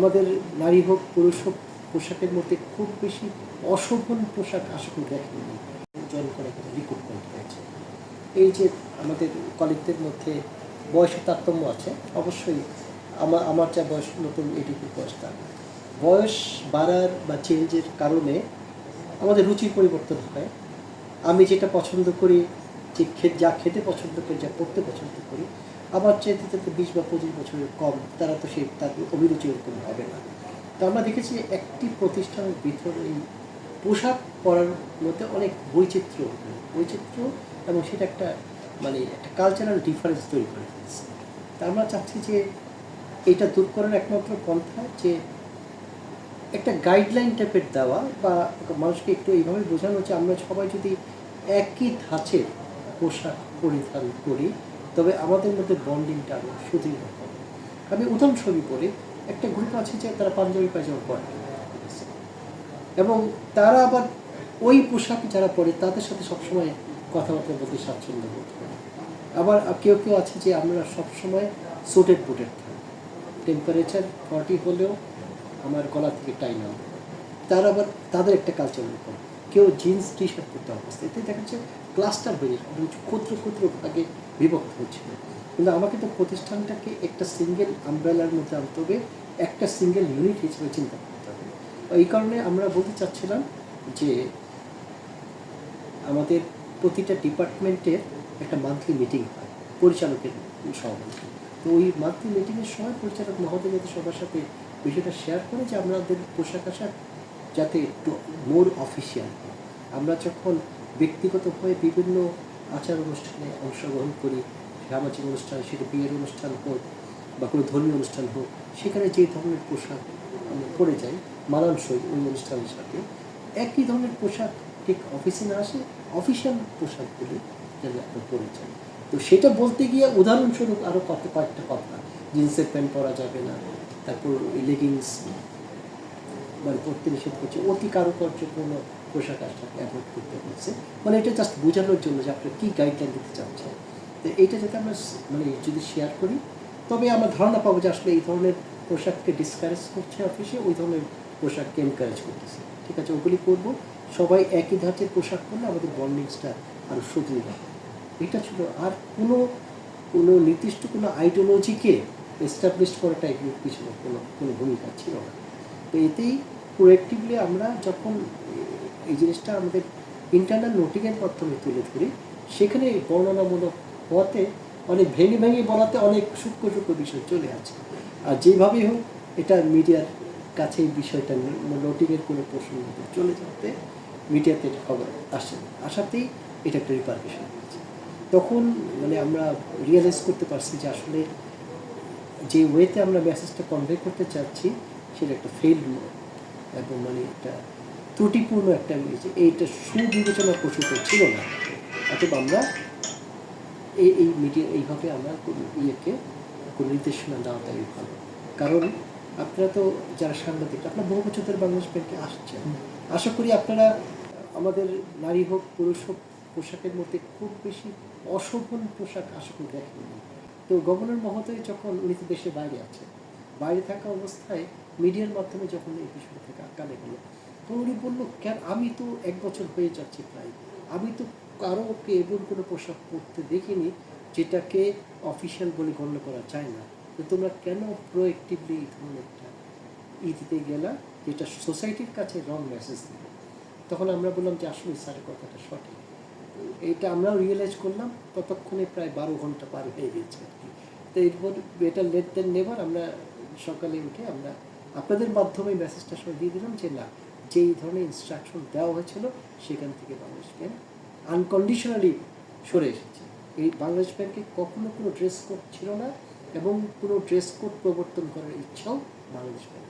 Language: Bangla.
আমাদের নারী হোক, পুরুষ হোক, পোশাকের মধ্যে খুব বেশি অশোভন পোশাক আশা করি দেখেনি জয়েন করে রিক্রুটমেন্ট হয়েছে এই যে আমাদের কলিগদের মধ্যে বয়সের তারতম্য আছে, অবশ্যই আমার আমার যা বয়স, নতুন এটুকু বয়স তার। বয়স বাড়ার বা চেঞ্জের কারণে আমাদের রুচির পরিবর্তন হয়। আমি যেটা পছন্দ করি, যে যা খেতে পছন্দ করি, যা পড়তে পছন্দ করি আমার চাইতে তো বিশ বা পঁচিশ বছরের কম, তারা তো সেই তাদের অভিরুচি এরকম হবে না। তো আমরা দেখেছি একটি প্রতিষ্ঠানের ভিতরে পোশাক পরার মধ্যে অনেক বৈচিত্র্য বৈচিত্র্য এবং সেটা একটা মানে একটা কালচারাল ডিফারেন্স তৈরি করে ফেলছে। তা আমরা চাচ্ছি যে এটা দূর করার একমাত্র পন্থা যে একটা গাইডলাইন টাইপের দেওয়া বা মানুষকে একটু এইভাবে বোঝানো যে আমরা সবাই যদি একই ধাঁচের পোশাক পরিধান করি তবে আমাদের মধ্যে বন্ডিংটা আরও সুদৃঢ় হবে। আমি উদাহরণস্বরূপ বলি, একটা গ্রুপ আছে যে তারা পাঞ্জাবি পায়জামা পরে। এবং তারা আবার ওই পোশাক যারা পরে, তাদের সাথে সবসময় কথাবার্তা বলতে স্বাচ্ছন্দ্য বোধ করে। আবার কেউ কেউ আছে যে আমরা সবসময় সুটেড বুটেড থাকি। টেম্পারেচার ফর্টি হলেও আমার গলা থেকে টাই না তারা আবার তাদের একটা কালচার এরকম কেউ জিন্স টি শার্ট পরতে অবস্থা এতে দেখা যাচ্ছে ক্লাস্টার হয়ে অনেক ক্ষুদ্র ক্ষুদ্র ভাগে বিভক্ত হচ্ছিল কিন্তু আমাকে তো প্রতিষ্ঠানটাকে একটা সিঙ্গেল আমব্রেলার মধ্যে আনতে হবে, একটা সিঙ্গেল ইউনিট হিসেবে চিন্তা করতে হবে। এই কারণে আমরা বলতে চাচ্ছিলাম যে আমাদের প্রতিটা ডিপার্টমেন্টের একটা মান্থলি মিটিং হয়, পরিচালকের সভাপতি তো ওই মান্থলি মিটিংয়ের সময় পরিচালক মহোদয় যাতে সবার সাথে বিষয়টা শেয়ার করে যে আমাদের পোশাক আশাক যাতে একটু মোর অফিসিয়াল আমরা যখন ব্যক্তিগতভাবে বিভিন্ন আচার অনুষ্ঠানে অংশগ্রহণ করি সামাজিক অনুষ্ঠান, সেটা বিয়ের অনুষ্ঠান হোক বা কোনো ধর্মীয় অনুষ্ঠান হোক, সেখানে যে ধরনের পোশাক আমরা পরে যাই মানানসই ওই অনুষ্ঠানের সাথে, একই ধরনের পোশাক ঠিক অফিসে না আসে, অফিসিয়াল পোশাকগুলি যেন আমরা পরে যাই। তো সেটা বলতে গিয়ে উদাহরণস্বরূপ আরও কত কয়েকটা কথা। জিন্সের প্যান্ট পরা যাবে না, তারপর লেগিংস মানে পড়তে নিষেধ করছে, অতি কারুকার্যপূর্ণ পোশাক আশাক অ্যাভয়েড করতে হচ্ছে। মানে এটা জাস্ট বোঝানোর জন্য যে আপনারা কী গাইডলাইন দিতে চাচ্ছেন। তো এইটা যাতে আমরা মানে যদি শেয়ার করি, তবে আমরা ধারণা পাবো যে আসলে এই ধরনের পোশাককে ডিসকারেজ করছে অফিসে ওই ধরনের পোশাককে এনকারেজ করতেছে। ঠিক আছে, ওগুলি করব সবাই একই ধাঁচের পোশাক পরলে আমাদের বন্ডিংসটা আরও সুদৃঢ় হবে। এটা ছিল আর কোনো কোনো নির্দিষ্ট কোনো আইডিওলজিকে এস্টাবলিশ করাটা এগুলোর পিছনে কোনো কোনো ভূমিকা ছিল না। তো এতেই প্রোয়েক্টিভলি আমরা যখন এই জিনিসটা আমাদের ইন্টারনাল নোটিংয়ের মাধ্যমে তুলে ধরি। সেখানে এই বর্ণনামূলক হওয়াতে অনেক ভেঙে ভেঙে বলাতে অনেক সূক্ষ্ম সূক্ষ্ম বিষয় চলে আসে। আর যেভাবেই হোক, এটা মিডিয়ার কাছে এই বিষয়টা নোটিংয়ের কোনো প্রসঙ্গ চলে যাতে মিডিয়াতে এটা খবর আসে আসাতেই এটা একটা রিপারকেশন হয়েছে তখন মানে আমরা রিয়েলাইজ করতে পারছি যে আসলে যে ওয়েতে আমরা মেসেজটা কনভে করতে চাচ্ছি, সেটা একটা ফেইল্ড এবং মানে একটা ত্রুটিপূর্ণ একটা হয়েছে এইটা সুবিবেচনা প্রসূত ছিল না। অথবা আমরা এই এই মিডিয়া এইভাবে আমরা কোনো ইয়েকে কোনো নির্দেশনা দেওয়াটাই ভালো। কারণ আপনারা তো যারা সাংবাদিক আপনারা বহু বছর ধরে বাংলাদেশ ব্যাংকে আসছেন। আশা করি আপনারা আমাদের নারী হোক পুরুষ হোক পোশাকের মধ্যে খুব বেশি অশোভন পোশাক আশা করি দেখেননি। তো গভর্নর মহোদয় যখন উনি তো দেশের বাইরে আছে বাইরে থাকা অবস্থায় মিডিয়ার মাধ্যমে যখন এই বিষয়টা থেকে কানে গেলো উনি বলল কেন আমি তো এক বছর হয়ে যাচ্ছে প্রায়। আমি তো কারোকে এমন কোনো পোশাক পরতে দেখিনি যেটাকে অফিসিয়াল বলে গণ্য করা যায় না। তো তোমরা কেন প্রোয়েক্টিভলি এই ধরনের একটা ই দিতে গেলা যেটা সোসাইটির কাছে রং মেসেজ দিল তখন আমরা বললাম যে আসলে স্যারের কথাটা সঠিক। এটা আমরাও রিয়েলাইজ করলাম, ততক্ষণে প্রায় বারো ঘণ্টা পার হয়ে গেছে আর কি। তো এরপর বেটার লেট দেন নেবার আমরা সকালে উঠে আমরা আপনাদের মাধ্যমে মেসেজটা সবাই দিয়ে দিলাম যে না যেই ধরনের ইনস্ট্রাকশন দেওয়া হয়েছিল, সেখান থেকে বাংলাদেশ ব্যাংক আনকন্ডিশনালি সরে এসেছে। এই বাংলাদেশ ব্যাংকে কখনো কোনো ড্রেস কোড ছিল না এবং কোনো ড্রেস কোড প্রবর্তন করার ইচ্ছাও বাংলাদেশ ব্যাংকের না